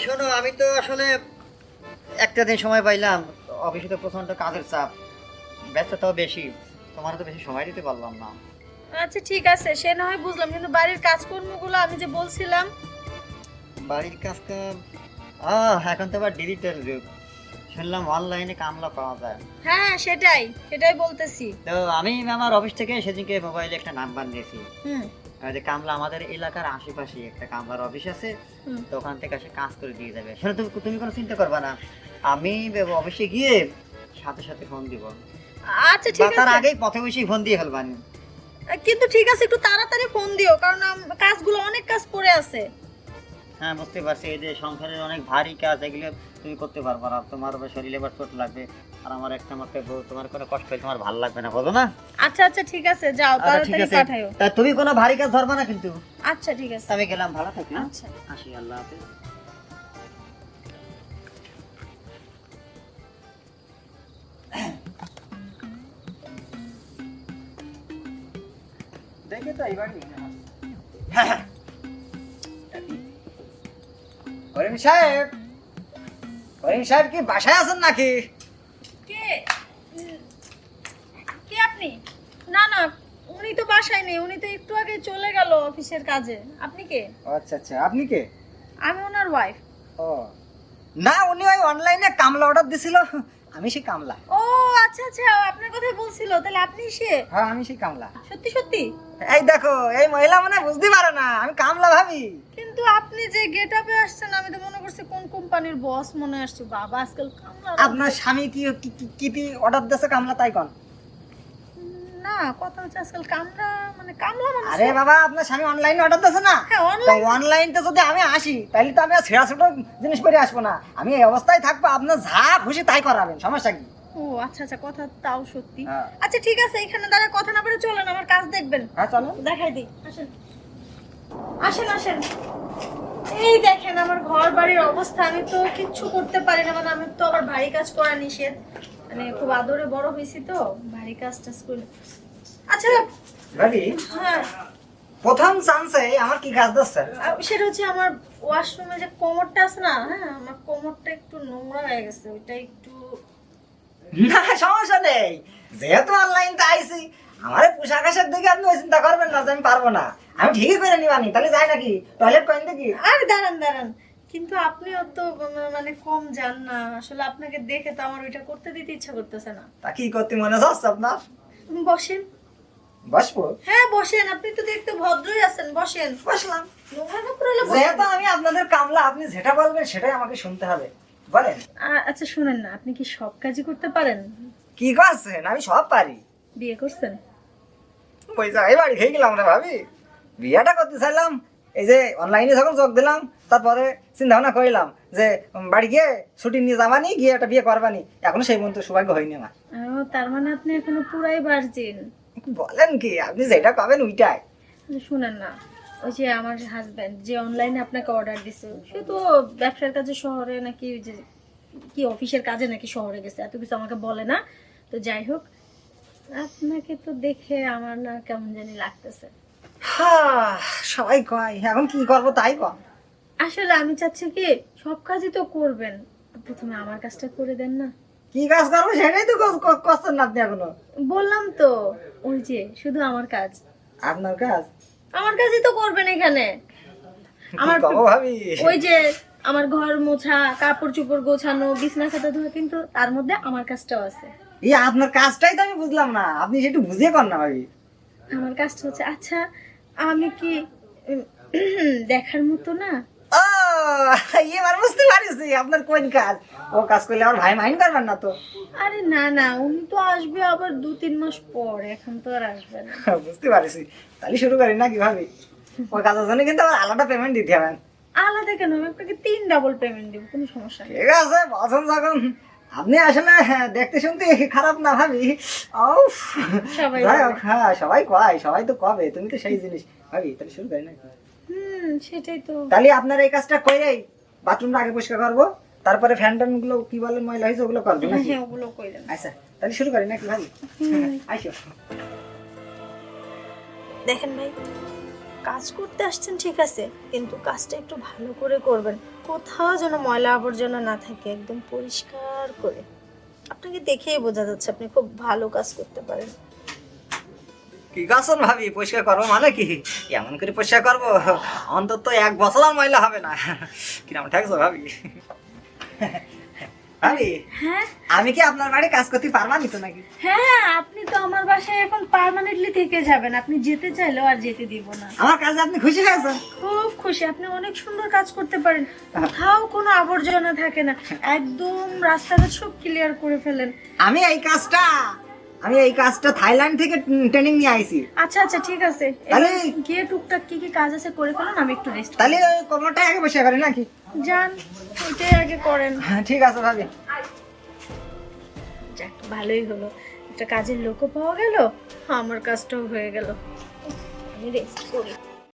শোনো আমি তো আসলে একটা দিন সময় পাইলাম। অফিসে তো প্রচণ্ড কাজের চাপ। ব্যস্ততাও বেশি। তোমার তো বেশি সময় দিতে পারলাম না। আচ্ছা ঠিক আছে। সে না হয় বুঝলাম কিন্তু বাড়ির কাজকর্মগুলো আমি যে বলছিলাম। বাড়ির কাজ কাম আহ এখন তো আবার ডিজিটাল যুগ। শুনলাম অনলাইনে কামলা পাওয়া যায়। হ্যাঁ সেটাই। সেটাই বলতেছি। তো আমি আমার অফিস থেকে সেদিনকে মোবাইলে একটা নাম্বার নিয়েছি। হুম। যে কামলা আমাদের এলাকার আশেপাশে একটা কামলার অফিস আছে তো ওখান থেকে এসে কাজ করে দিয়ে যাবে। সেটা তুমি তুমি কোনো চিন্তা করবে না। আমি অফিসে গিয়ে সাথে সাথে ফোন দিব। আচ্ছা ঠিক বা তার আগেই পথে বসেই ফোন দিয়ে ফেলবানি কিন্তু ঠিক আছে একটু তাড়াতাড়ি ফোন দিও কারণ কাজগুলো অনেক কাজ পড়ে আছে। হ্যাঁ বুঝতে পারছি। এই যে সংসারের অনেক ভারী কাজ এগুলো তুমি করতে পারবে না। তোমার শরীরে আবার চোট লাগবে। আর আমার একটা মাত্র বউ তোমার কোনো কষ্ট হলে তোমার ভালো লাগবে না বলো না? আচ্ছা আচ্ছা ঠিক আছে যাও আচ্ছা ঠিক তাড়াতাড়ি আছে। তা তুমি কোনো ভারী কাজ ধরবে না কিন্তু। আচ্ছা ঠিক আছে। আমি গেলাম ভালো থাকি হ্যাঁ? আচ্ছা। আসি আল্লাহ হাফেজ। দেখে তো এইবার করিম সাহেব করিম সাহেব কি বাসায় আছেন নাকি? কে আপনি? না না উনি তো বাসায় নেই উনি তো একটু আগে চলে গেল অফিসের কাজে। আপনি কে? আচ্ছা আচ্ছা আপনি কে? আমি ওনার ওয়াইফ ও। না উনি ওই অনলাইনে কামলা অর্ডার দিছিল আমি সেই কামলা। ও আচ্ছা আচ্ছা আপনার কথাই বলছিল তাহলে আপনি সে? হ্যাঁ আমি সেই কামলা। সত্যি সত্যি? এই দেখো এই মহিলা মানে বুঝতে পারে না আমি কামলা ভাবি। কিন্তু আপনি যে গেট আপে আসছেন আমি তো মনে করছি কোন কোম্পানির বস মনে আসছে। বাবা আজকাল কামলা আপনার স্বামী কি কি- কি- অর্ডার দিয়েছে কামলা তাই কন? না কথা হচ্ছে আজকাল কামলা মানে কামলা মানে আরে বাবা আপনার স্বামী অনলাইনে অর্ডার দিয়েছে না? হ্যাঁ অনলাইন অনলাইনতে যদি আমি আসি তাহলে তো আমি আর ছেঁড়া ছোট জিনিস পরে আসব না। আমি এই অবস্থায় থাকব আপনার যা খুশি তাই করাবেন সমস্যা কি? ও আচ্ছা আচ্ছা কথা তাও সত্যি। হ্যাঁ। আচ্ছা ঠিক আছে এখানে দাঁড়া কথা না বলে চলেন আমার কাজ দেখবেন। হ্যাঁ চলো দেখাই দিই আসেন। আসেন আসেন। ঘর বাড়ির অবস্থা আমি তো কিচ্ছু করতে পারি না মানে আমি তো আবার ভারী কাজ করা নিষেধ। মানে খুব আদরে বড় হয়েছি তো ভারী কাজ টাজ করি আচ্ছা ভাবি হ্যাঁ। প্রথম চান্সে আমার কি কাজ দিচ্ছে সেটা হচ্ছে আমার ওয়াশরুমে যে কোমরটা আছে না হ্যাঁ আমার কোমরটা একটু নোংরা হয়ে গেছে ওইটা একটু না সমস্যা নেই। যেহেতু অনলাইনতে আইছি আমার পোশাক আশাক দেখে আপনি ওই চিন্তা করবেন না যে আমি পারব না। আমি ঠিকই করে নিবানি তাহলে যাই নাকি? টয়লেট করেন দেখি আরে দাঁড়ান দাঁড়ান। কিন্তু আপনিও তো মা- মানে কম যান না। আসলে আপনাকে দেখে তো আমার ওইটা করতে দিতে ইচ্ছা করতেছে না। তা কি করতে মনে হচ্ছে আপনার? বসেন। বসবো? হ্যাঁ বসেন। আপনি তো দেখতে ভদ্রই আছেন বসেন। বসলাম। যেহেতু আমি আপনাদের কামলা আপনি যেটা বলবেন সেটাই আমাকে শুনতে হবে। বলেন। আচ্ছা শুনেন না। আপনি কি সব কাজই করতে পারেন? কি করছেন? আমি সব পারি। বিয়ে করছেন? ওই জায়গায় বাড়ি খেয়ে গেলাম রে ভাবি। বিয়েটা করতে চাইলাম এই যে অনলাইনে যখন যোগ দিলাম তারপরে চিন্তা ভাবনা করলাম যে বাড়ি গিয়ে ছুটি নিয়ে যাবানি গিয়ে একটা বিয়ে করবানি এখনও সেই পর্যন্ত সৌভাগ্য হয়নি আমার। ও তার মানে আপনি এখনও পুরাই ভার্জিন বলেন কি আপনি যেটা পাবেন ওইটাই। আচ্ছা, শুনেন না ওই যে আমার হাজবেন্ড যে অনলাইনে আপনাকে অর্ডার দিছে সে তো ব্যবসার কাজে শহরে নাকি ওই যে কি অফিসের কাজে নাকি শহরে গেছে এত কিছু আমাকে বলে না। তো যাই হোক আপনাকে তো দেখে আমার না কেমন জানি লাগতেছে। সবাই কয় এখন কি করব তাই আসলে আমি চাচ্ছি কি সব কাজই তো করবেন। প্রথমে আমার কাজটা করে দেন না। কি কাজ করব সেটাই তো কর- না আপনি এখনও। বললাম তো ওই যে শুধু আমার কাজ। আপনার কাজ? আমার কাজই তো করবেন এখানে। আমার ওই যে আমার ঘর মোছা কাপড় চোপড় গোছানো বিছনা খাতা ধোয়া কিন্তু তার মধ্যে আমার কাজটাও আছে। এই আপনার কাজটাই তো আমি বুঝলাম না আপনি সেটু বুঝিয়ে কর না ভাবি। আমার কাজটা হচ্ছে আচ্ছা আমি কি দেখার মতো না? ও এবার বুঝতে পারিছি আপনার কোন কাজ? ও কাজ করলে আমার ভাই মাইন করবেন না তো। আরে না না উনি তো আসবে আবার দু তিন মাস পর এখন তো আর আসবে না। বুঝতে পারিছি তাহলে শুরু করি নাকি ভাবি? ওই কাজের জন্য কিন্তু আবার আলাদা পেমেন্ট দিতে হবে। আলাদা কেন? আমি আপনাকে তিন ডাবল পেমেন্ট দেবো কোনো সমস্যা নেই। ঠিক আছে বসন যখন। আপনি আসলে হ্যাঁ, দেখতে শুনতে খারাপ না ভাবি। সবাই যাই হোক, হ্যাঁ সবাই কয় সবাই তো কবে তুমি তো সেই জিনিস। ভাবি তাহলে শুরু করি হুম সেটাই তো। তাহলে আপনার এই কাজটা করেই বাথরুমটা আগে পরিষ্কার করব তারপরে ফ্যান ট্যানগুলো কি বলে ময়লা হয়েছে ওগুলো করব নাকি? হ্যাঁ ওগুলো কইলেন আচ্ছা তাহলে শুরু করি নাকি ভাবি? আইসো। দেখেন ভাই কাজ করতে আসছেন ঠিক আছে কিন্তু কাজটা একটু ভালো করে করবেন। কোথাও যেন ময়লা আবর্জনা না থাকে একদম পরিষ্কার করে। আপনাকে দেখেই বোঝা যাচ্ছে আপনি খুব ভালো কাজ করতে পারেন। কি গাছন ভাবি, পরিষ্কার করব মানে কি? এমন করে পরিষ্কার করব, অন্তত এক বছর আর ময়লা হবে না। কিরম ঠেকছো ভাবি? হ্যাঁ? আমি কি আপনার বাড়ি কাজ করতে পারবা নিত নাকি? হ্যাঁ আপনি তো আমার বাসায় এখন পার্মানেন্টলি থেকে যাবেন। আপনি যেতে চাইলেও আর যেতে দিব না। আমার কাজে আপনি খুশি হয়েছেন? খুব খুশি। আপনি অনেক সুন্দর কাজ করতে পারেন। কোথাও কোনো আবর্জনা থাকে না। একদম রাস্তাটা সব ক্লিয়ার করে ফেলেন। আমি এই কাজটা আমি এই কাজটা থাইল্যান্ড থেকে ট্রেনিং নিয়ে আইছি। আচ্ছা আচ্ছা ঠিক আছে। তাহলে- গিয়ে টুকটাক কি কি কাজ আছে করে ফেলুন আমি একটু রেস্ট তাহলে কোমরটা আগে বসে করেন নাকি? যান ওইটাই আগে করেন। হ্যাঁ ঠিক আছে ভাবি যাক ভালোই হলো। একটা কাজের লোকও পাওয়া গেল আমার কাজটাও হয়ে গেল। আমি রেস্ট করি।